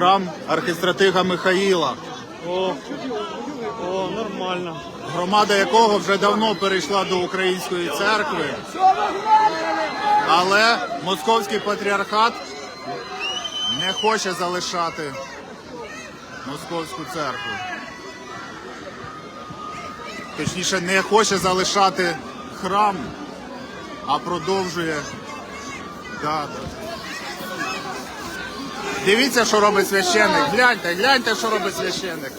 храм архистратига Михаїла, О, о, нормально. громада якого вже давно перейшла до української церкви. Але московський патріархат не хоче залишати московську церкву. Точніше, не хоче залишати храм, а продовжує. Да, да. Дивіться, що робить священник. Гляньте, гляньте, що робить священник.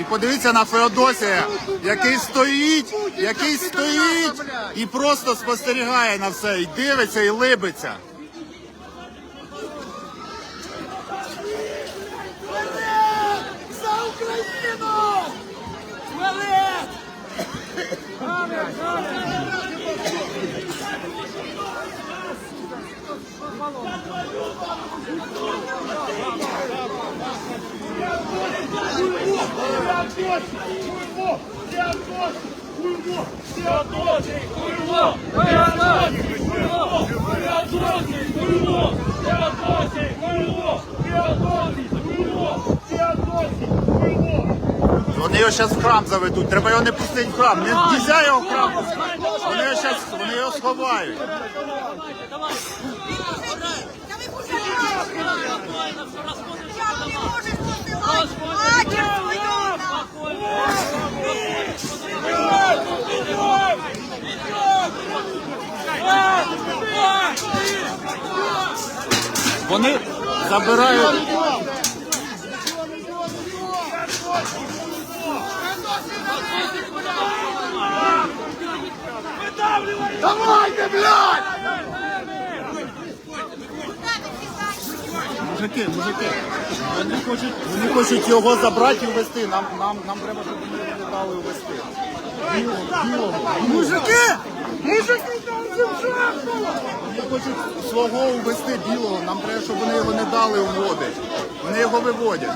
І подивіться на Феодосія, який стоїть, який стоїть і просто спостерігає на все, і дивиться, і либиться. Вони його зараз в храм заведуть. Треба його не пустити в храм. Не нельзя його в храм пустити. Вони зараз вони його сховають. Вони забирають. Давайте, блядь! Мужики, мужики, вони хочуть, вони хочуть його забрати і увезти. Нам, нам, нам треба, щоб вони його не дали. Білого, білого. Мужики! Мужики, там жертву! Вони хочуть свого увезти білого. Нам треба, щоб вони його не дали уводити. Вони його виводять.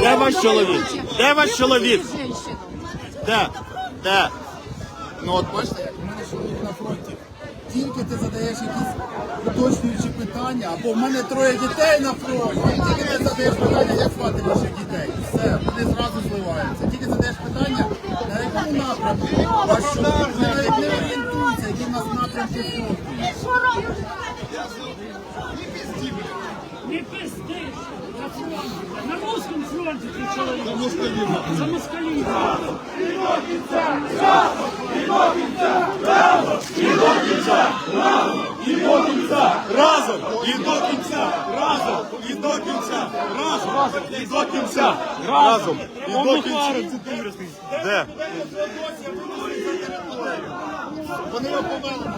Де ваш чоловік? Де ваш чоловік? Де? Де? Ну от бачите, як у мене чоловік на фронті. Тільки ти задаєш якісь уточнюючі питання, або в мене троє дітей на фронті. Тільки ти задаєш питання, як звати ваших дітей. Все, вони зразу зливаються. Тільки задаєш питання, на якому напрямку ваш чоловік Вони навіть не орієнтуються, які в нас напрямки фронту. Не пизди! На фронте! На русском фронте ты человек! За москализм! За москализм! Разом і до кінця! Разом і до кінця! Разом і до кінця! Разом і до кінця! Де? Вони його повели.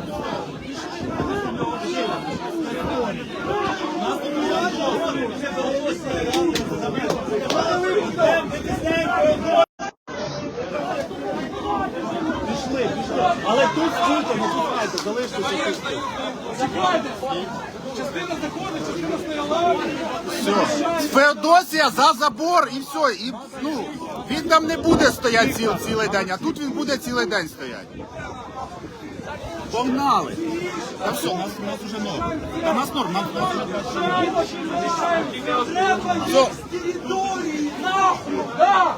Але тут стійте, не чекайте, залиштеся тут. Все. Феодосія за забор і все. І, ну, він там не буде стояти ціл, цілий день, а тут він буде цілий день стояти. Погнали. Та все, у нас, у нас уже норм. Та у нас норм, нам все.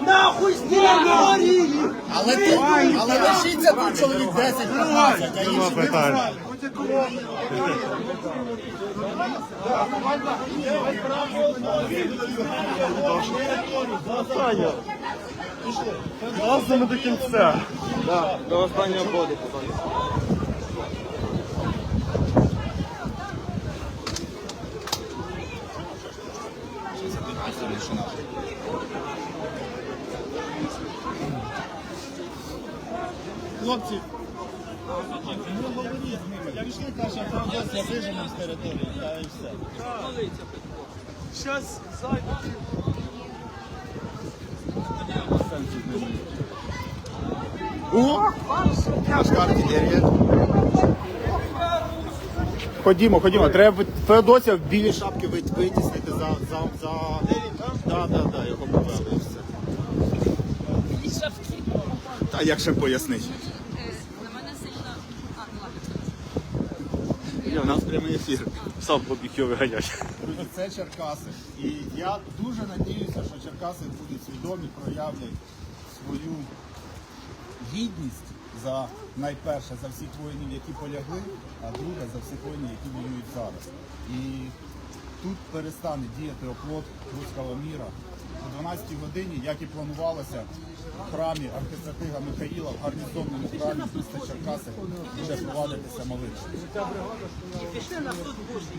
Нахуй з території! Але ти, але лишиться тут чоловік 10-15, а інші питань. Разом до кінця. До останнього боду. Хлопці, не говоріть з ними. Я війшли, каже, там десь вижимо з території, та і все. Щас зайду. О! Наш артилерія. Ходімо, ходімо. Треба Феодосія в білій шапки вит- витіснити за. за, за... Да, да, да, його повели все. А як ще пояснити? На мене сильно... А, ну ладно. У нас прямий ефір. Сам побіг його виганять. Друзі, це Черкаси. І я дуже надіюся, що Черкаси будуть свідомі, проявлять свою гідність за найперше за всіх воїнів, які полягли, а друге за всіх воїнів, які воюють зараз. І тут перестане діяти оплот руського міра. О 12-й годині, як і планувалося, в храмі архистратига Михаїла, в гарнізонному храмі міста Черкаси буде провадитися молитва. Пішли на суд Божий.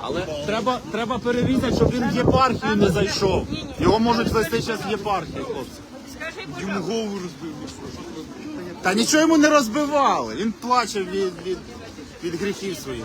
Але треба, треба перевірити, щоб він в єпархію не зайшов. Його можуть вести зараз в єпархію, хлопці. Йому. Голову розбив. Та нічого йому не розбивали. Він плаче від, від, від гріхів своїх.